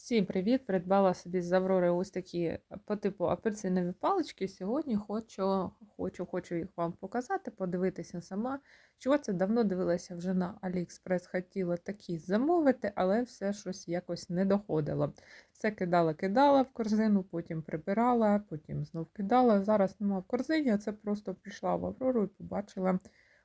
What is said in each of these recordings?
Всім привіт! Придбала собі з Аврори ось такі по типу апельсинові палички. Сьогодні хочу, хочу, хочу їх вам показати, подивитися сама. Чого це давно дивилася вже на AliExpress, хотіла такі замовити, але все щось якось не доходило. Все кидала, кидала в корзину, потім прибирала, потім знов кидала. Зараз нема в корзині, а це просто прийшла в Аврору і побачила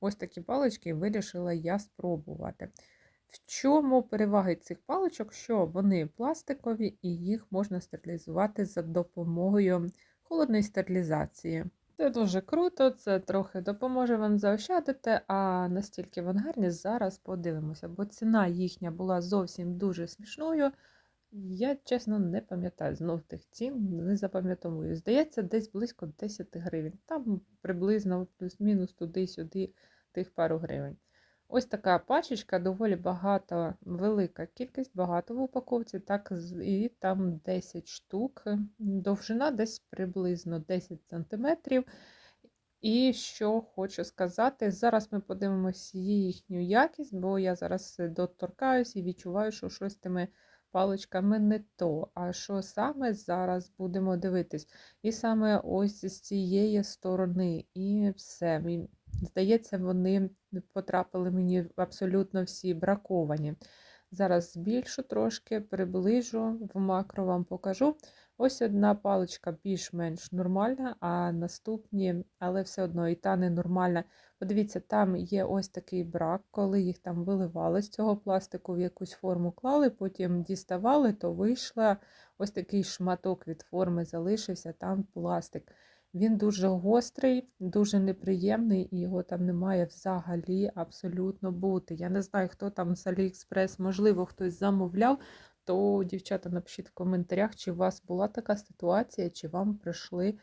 ось такі палички і вирішила я спробувати. В чому переваги цих паличок? Що вони пластикові і їх можна стерилізувати за допомогою холодної стерилізації. Це дуже круто, це трохи допоможе вам заощадити, а настільки вони гарні, зараз подивимося, бо ціна їхня була зовсім дуже смішною. Я, чесно, не пам'ятаю знов тих цін, не запам'ятовую. Здається, десь близько 10 гривень. Там приблизно плюс-мінус туди-сюди тих пару гривень. Ось така пачечка, доволі багато, велика кількість, багато в упаковці, так, і там 10 штук, довжина десь приблизно 10 см. І що хочу сказати, зараз ми подивимося їхню якість, бо я зараз доторкаюсь і відчуваю, що щось тими паличками не то. А що саме зараз будемо дивитись? І саме ось з цієї сторони, і все. Здається, вони потрапили мені абсолютно всі браковані. Зараз збільшу трошки, приближу, в макро вам покажу. Ось одна паличка більш-менш нормальна, а наступні, але все одно і та ненормальна. Подивіться, там є ось такий брак, коли їх там виливали з цього пластику, в якусь форму клали, потім діставали, то вийшла ось такий шматок від форми, залишився там пластик. Він дуже гострий, дуже неприємний, і його там немає взагалі абсолютно бути. Я не знаю, хто там з Аліекспрес, можливо, хтось замовляв, то, дівчата, напишіть в коментарях, чи у вас була така ситуація, чи вам прийшли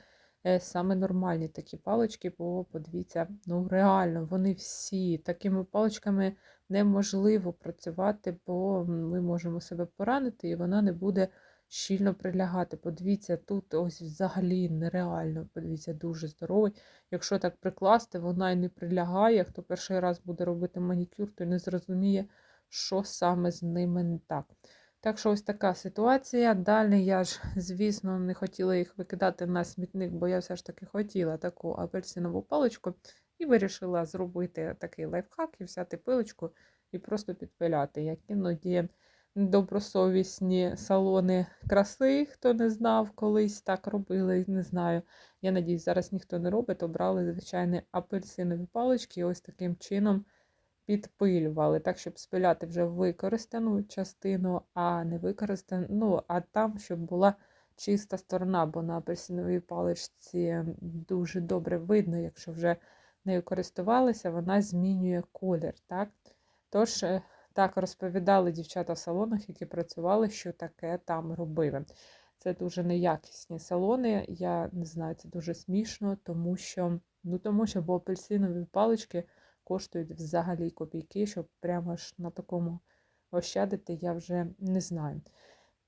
е, саме нормальні такі палички, бо подивіться, ну реально, вони всі такими паличками неможливо працювати, бо ми можемо себе поранити, і вона не буде щільно прилягати. Подивіться, тут ось взагалі нереально. Подивіться, дуже здоровий. Якщо так прикласти, вона і не прилягає. Хто перший раз буде робити манікюр, то не зрозуміє, що саме з ними не так. Так що ось така ситуація. Далі я ж, звісно, не хотіла їх викидати на смітник, бо я все ж таки хотіла таку апельсинову паличку і вирішила зробити такий лайфхак і взяти пилочку і просто підпиляти. Як іноді добросовісні салони краси, хто не знав, колись так робили, не знаю. Я надіюсь, зараз ніхто не робить, обрали звичайні апельсинові палички і ось таким чином підпилювали, так, щоб спиляти вже використану частину, а не використану, ну, а там, щоб була чиста сторона, бо на апельсиновій паличці дуже добре видно, якщо вже нею користувалися, вона змінює колір. так. Тож, е, так розповідали дівчата в салонах, які працювали, що таке там робили. Це дуже неякісні салони. Я не знаю, це дуже смішно, тому що ну тому що бо апельсинові палички коштують взагалі копійки, щоб прямо ж на такому ощадити, я вже не знаю.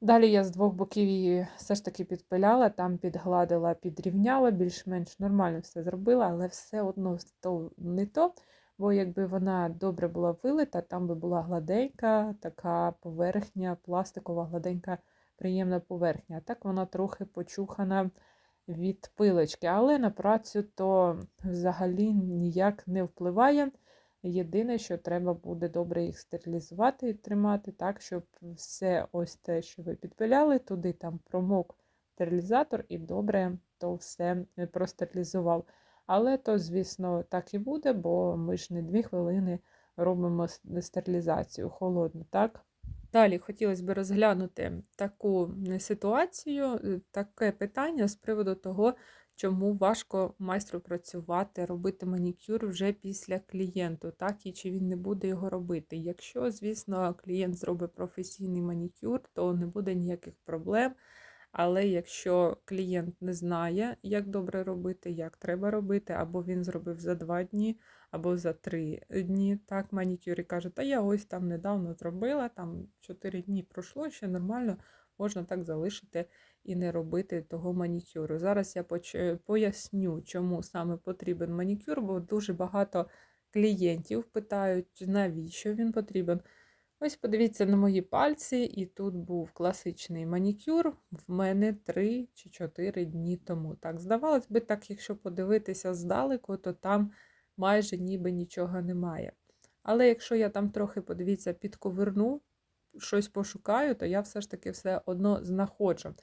Далі я з двох боків її все ж таки підпиляла, там підгладила, підрівняла, більш-менш нормально все зробила, але все одно то не то. Бо якби вона добре була вилита, там би була гладенька, така поверхня, пластикова, гладенька, приємна поверхня. Так вона трохи почухана від пилочки. Але на працю то взагалі ніяк не впливає. Єдине, що треба буде добре їх стерилізувати і тримати, так, щоб все ось те, що ви підпиляли, туди там промок стерилізатор і добре то все простерилізував. Але то, звісно, так і буде, бо ми ж не дві хвилини робимо стерилізацію холодну, так? Далі хотілося б розглянути таку ситуацію, е, таке питання з приводу того, чому важко майстру працювати, робити манікюр вже після клієнту, так, і чи він не буде його робити. Якщо, звісно, клієнт зробить професійний манікюр, то не буде ніяких проблем. Але якщо клієнт не знає, як добре робити, як треба робити, або він зробив за два дні, або за три дні, так, манікюр і каже, та я ось там недавно зробила, там чотири дні пройшло, ще нормально, можна так залишити і не робити того манікюру. Зараз я поясню, чому саме потрібен манікюр, бо дуже багато клієнтів питають, навіщо він потрібен. Ось подивіться на мої пальці, і тут був класичний манікюр в мене 3 чи 4 дні тому. Так, здавалось би, так, якщо подивитися здалеку, то там майже ніби нічого немає. Але якщо я там трохи, подивіться, підковерну, щось пошукаю, то я все ж таки все одно знаходжу.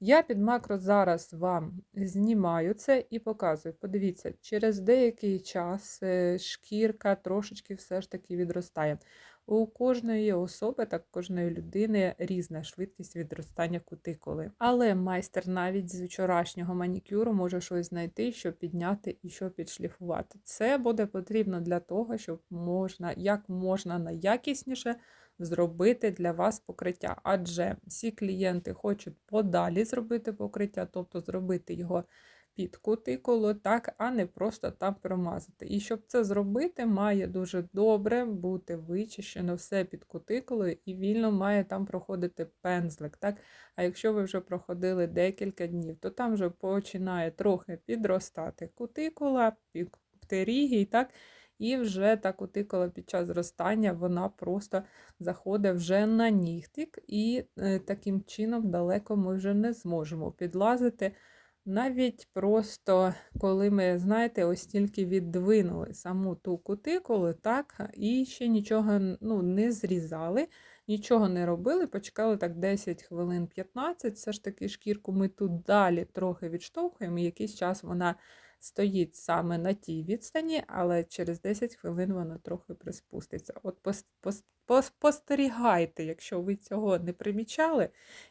Я під макро зараз вам знімаю це і показую. Подивіться, через деякий час е, шкірка трошечки все ж таки відростає. У кожної особи, так кожної людини різна швидкість відростання кутикули. Але майстер навіть з вчорашнього манікюру може щось знайти, щоб підняти і що підшліфувати. Це буде потрібно для того, щоб можна як можна найякісніше зробити для вас покриття. Адже всі клієнти хочуть подалі зробити покриття, тобто зробити його під кутикулу, так, а не просто там промазати. І щоб це зробити, має дуже добре бути вичищено все під кутикулою і вільно має там проходити пензлик. Так? А якщо ви вже проходили декілька днів, то там вже починає трохи підростати кутикула, птерігій, так? І вже та кутикула під час зростання вона просто заходить вже на нігтик, і е, таким чином далеко ми вже не зможемо підлазити. Навіть просто, коли ми, знаєте, ось тільки віддвинули саму ту кутикулу, так, і ще нічого ну, не зрізали, нічого не робили, почекали так 10 хвилин 15, все ж таки шкірку ми тут далі трохи відштовхуємо, і якийсь час вона стоїть саме на тій відстані, але через 10 хвилин вона трохи приспуститься. От Спостерігайте, якщо ви цього не примічали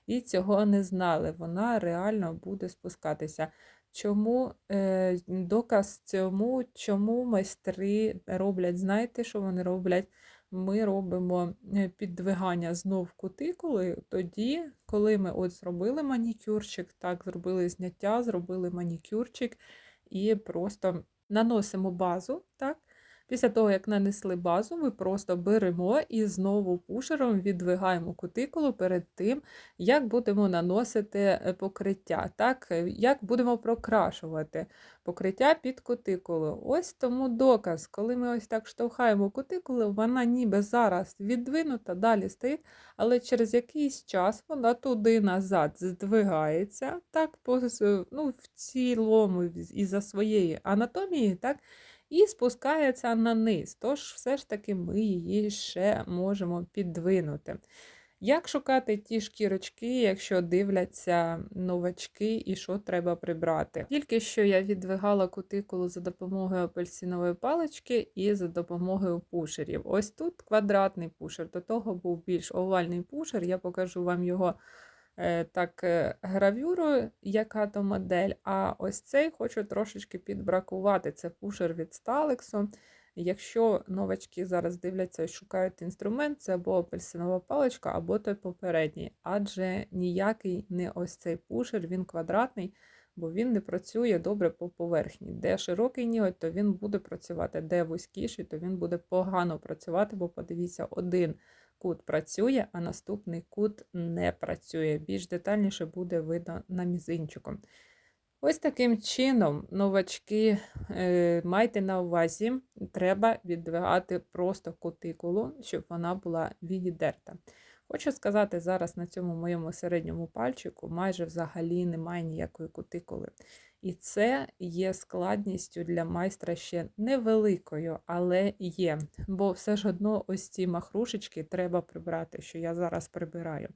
і цього не знали, вона реально буде спускатися. Чому е, доказ цьому, чому майстри роблять, знаєте, що вони роблять? Ми робимо е, піддвигання знов кутикули, тоді, коли ми от зробили манікюрчик, так, зробили зняття, зробили манікюрчик і просто наносимо базу. так, Після того, як нанесли базу, ми просто беремо і знову пушером віддвигаємо кутикулу перед тим, як будемо наносити е, покриття, так, е, як будемо прокрашувати покриття під кутикулу. Ось тому доказ, коли ми ось так штовхаємо кутикулу, вона ніби зараз віддвинута, далі стоїть, але через якийсь час вона туди назад здвигається, так, ну, в цілому, із за своєї анатомії. так, і спускається на низ, тож все ж таки ми її ще можемо піддвинути. Як шукати ті шкірочки, якщо дивляться новачки і що треба прибрати? Тільки що я віддвигала кутикулу за допомогою апельсинової палички і за допомогою пушерів. Ось тут квадратний пушер, до того був більш овальний пушер, я покажу вам його так, е, гравюру, яка то модель. А ось цей хочу трошечки підбракувати. Це пушер від Сталексу. Якщо новачки зараз дивляться і шукають інструмент, це або апельсинова паличка, або той попередній. Адже ніякий не ось цей пушер, він квадратний, бо він не працює добре по поверхні. Де широкий ніготь, то він буде працювати, де вузькіший, то він буде погано працювати, бо подивіться, один кут працює, а наступний кут не працює. Більш детальніше буде видно на мізинчику. Ось таким чином, новачки, е, майте на увазі, треба віддвигати просто кутикулу, щоб вона була віддерта. Хочу сказати, зараз на цьому моєму середньому пальчику майже взагалі немає ніякої кутикули. І це є складністю для майстра ще невеликою, але є. Бо все ж одно ось ці махрушечки треба прибрати, що я зараз прибираю.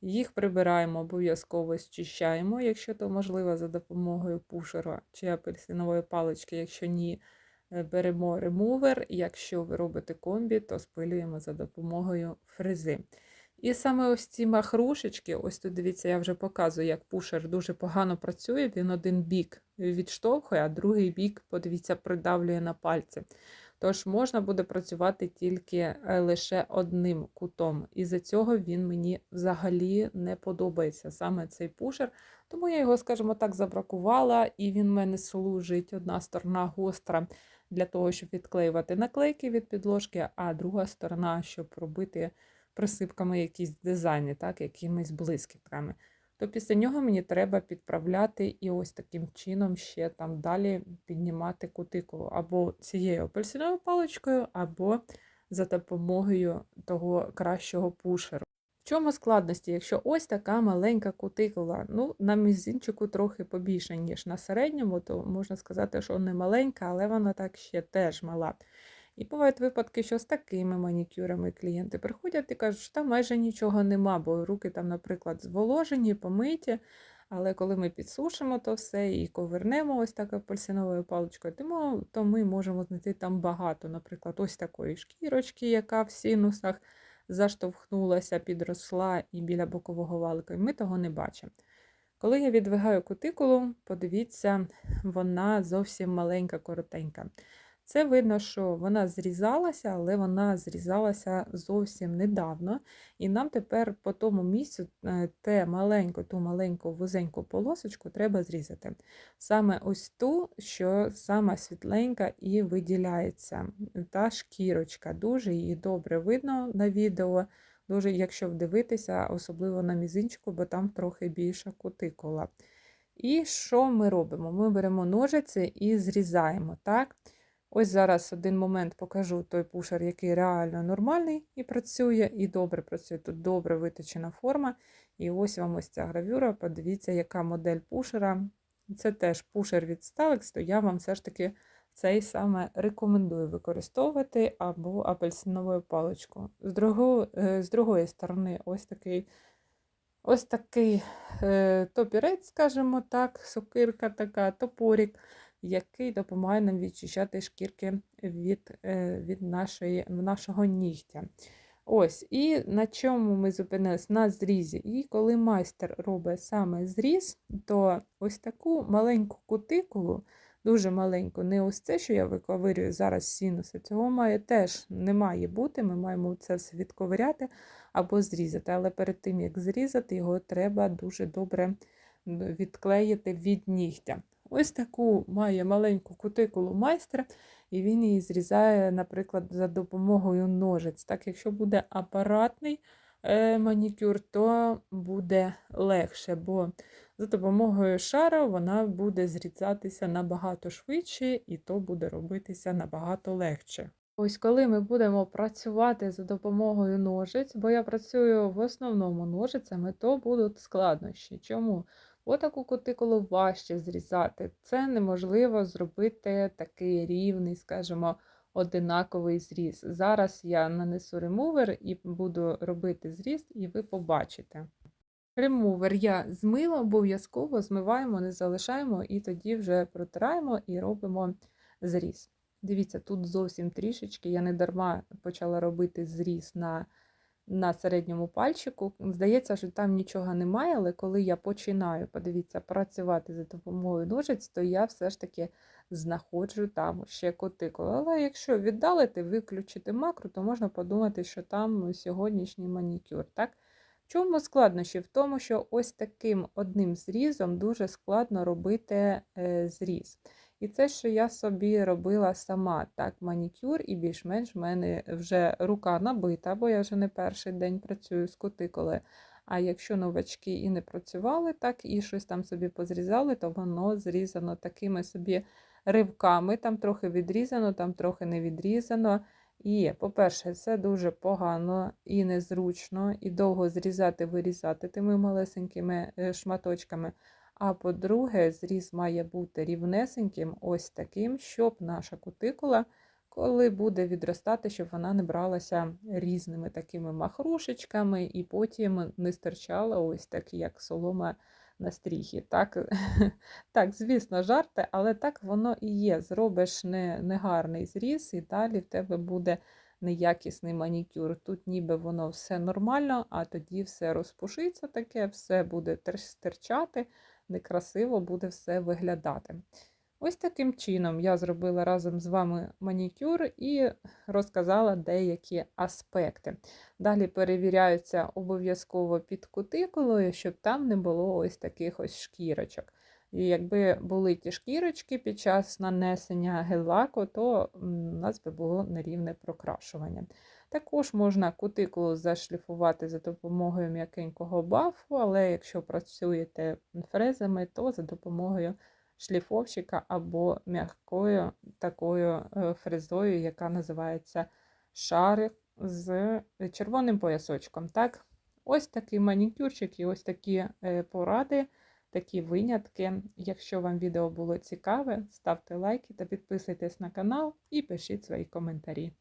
Їх прибираємо, обов'язково зчищаємо, якщо то можливо, за допомогою пушера чи апельсинової палички, якщо ні, е, беремо ремувер. Якщо ви робите комбі, то спилюємо за допомогою фрези. І саме ось ці махрушечки, ось тут дивіться, я вже показую, як пушер дуже погано працює. Він один бік відштовхує, а другий бік, подивіться, придавлює на пальці. Тож можна буде працювати тільки е, лише одним кутом. І за цього він мені взагалі не подобається саме цей пушер. Тому я його, скажімо так, забракувала, і він в мене служить одна сторона гостра для того, щоб відклеювати наклейки від підложки, а друга сторона, щоб робити присипками якісь дизайни, так, якимись блискітками. То після нього мені треба підправляти і ось таким чином ще там далі піднімати кутикулу або цією апельсиновою паличкою, або за допомогою того кращого пушеру. В чому складності, якщо ось така маленька кутикула, ну, на мізинчику трохи побільше, ніж на середньому, то можна сказати, що не маленька, але вона так ще теж мала. І бувають випадки, що з такими манікюрами клієнти приходять і кажуть, що там майже нічого нема, бо руки там, наприклад, зволожені, помиті. Але коли ми підсушимо то все і ковернемо ось так апельсиновою паличкою, то, то ми можемо знайти там багато, наприклад, ось такої шкірочки, яка в синусах заштовхнулася, підросла і біля бокового валика. І ми того не бачимо. Коли я відвигаю кутикулу, подивіться, вона зовсім маленька, коротенька. Це видно, що вона зрізалася, але вона зрізалася зовсім недавно. І нам тепер по тому місцю е, те маленьку, ту маленьку вузеньку полосочку треба зрізати. Саме ось ту, що сама світленька і виділяється. Та шкірочка. Дуже її добре видно на відео. Дуже, якщо вдивитися, особливо на мізинчику, бо там трохи більша кутикула. І що ми робимо? Ми беремо ножиці і зрізаємо. так? Ось зараз один момент покажу той пушер, який реально нормальний і працює, і добре працює. Тут добре виточена форма. І ось вам ось ця гравюра. Подивіться, яка модель пушера. Це теж пушер від Stalex, то я вам все ж таки цей саме рекомендую використовувати або апельсиновою паличкою. З другої, з другої сторони, ось такий ось такий е, топірець, скажімо так, сокирка така, топорік який допомагає нам відчищати шкірки від е, від нашої, нашого нігтя. Ось, І на чому ми зупинились? На зрізі. І коли майстер робить саме зріз, то ось таку маленьку кутикулу, дуже маленьку, не ось це, що я виковирюю зараз синуси, цього має теж не має бути. Ми маємо це все відковиряти або зрізати. Але перед тим, як зрізати, його треба дуже добре відклеїти від нігтя. Ось таку має маленьку кутикулу майстра, і він її зрізає, наприклад, за допомогою ножиць. Так, якщо буде апаратний е, манікюр, то буде легше, бо за допомогою шара вона буде зрізатися набагато швидше, і то буде робитися набагато легше. Ось коли ми будемо працювати за допомогою ножиць, бо я працюю в основному ножицями, то будуть складнощі. Чому? Отаку кутикулу важче зрізати. Це неможливо зробити такий рівний, скажімо, одинаковий зріз. Зараз я нанесу ремувер і буду робити зріз, і ви побачите. Ремувер я змила, обов'язково змиваємо, не залишаємо, і тоді вже протираємо і робимо зріз. Дивіться, тут зовсім трішечки, я не дарма почала робити зріз на на середньому пальчику. Здається, що там нічого немає, але коли я починаю, подивіться, працювати за допомогою ножиць, то я все ж таки знаходжу там ще кутикулу. Але якщо віддалити, виключити макро, то можна подумати, що там сьогоднішній манікюр. так? В чому складнощі? В тому, що ось таким одним зрізом дуже складно робити е, зріз. І це, що я собі робила сама так, манікюр, і більш-менш в мене вже рука набита, бо я вже не перший день працюю з кутикули. А якщо новачки і не працювали так, і щось там собі позрізали, то воно зрізано такими собі ривками, там трохи відрізано, там трохи не відрізано. І, по-перше, це дуже погано і незручно, і довго зрізати, вирізати тими малесенькими е, шматочками. А по-друге, зріз має бути рівнесеньким, ось таким, щоб наша кутикула, коли буде відростати, щоб вона не бралася різними такими махрушечками, і потім не стирчала ось так, як солома на стріхі. Так, так, звісно, жарти, але так воно і є. Зробиш негарний зріз, і далі в тебе буде неякісний манікюр. Тут ніби воно все нормально, а тоді все розпушиться таке, все буде стирчати некрасиво буде все виглядати. Ось таким чином я зробила разом з вами манікюр і розказала деякі аспекти. Далі перевіряються обов'язково під кутикулою, щоб там не було ось таких ось шкірочок. І якби були ті шкірочки під час нанесення гель-лаку, то у нас би було нерівне прокрашування. Також можна кутикулу зашліфувати за допомогою м'якенького бафу, але якщо працюєте фрезами, то за допомогою шліфовщика або м'якою такою е, фрезою, яка називається шарик з червоним поясочком. Так? Ось такий манікюрчик і ось такі е, поради, такі винятки. Якщо вам відео було цікаве, ставте лайки та підписуйтесь на канал і пишіть свої коментарі.